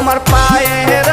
তোমার পায়ের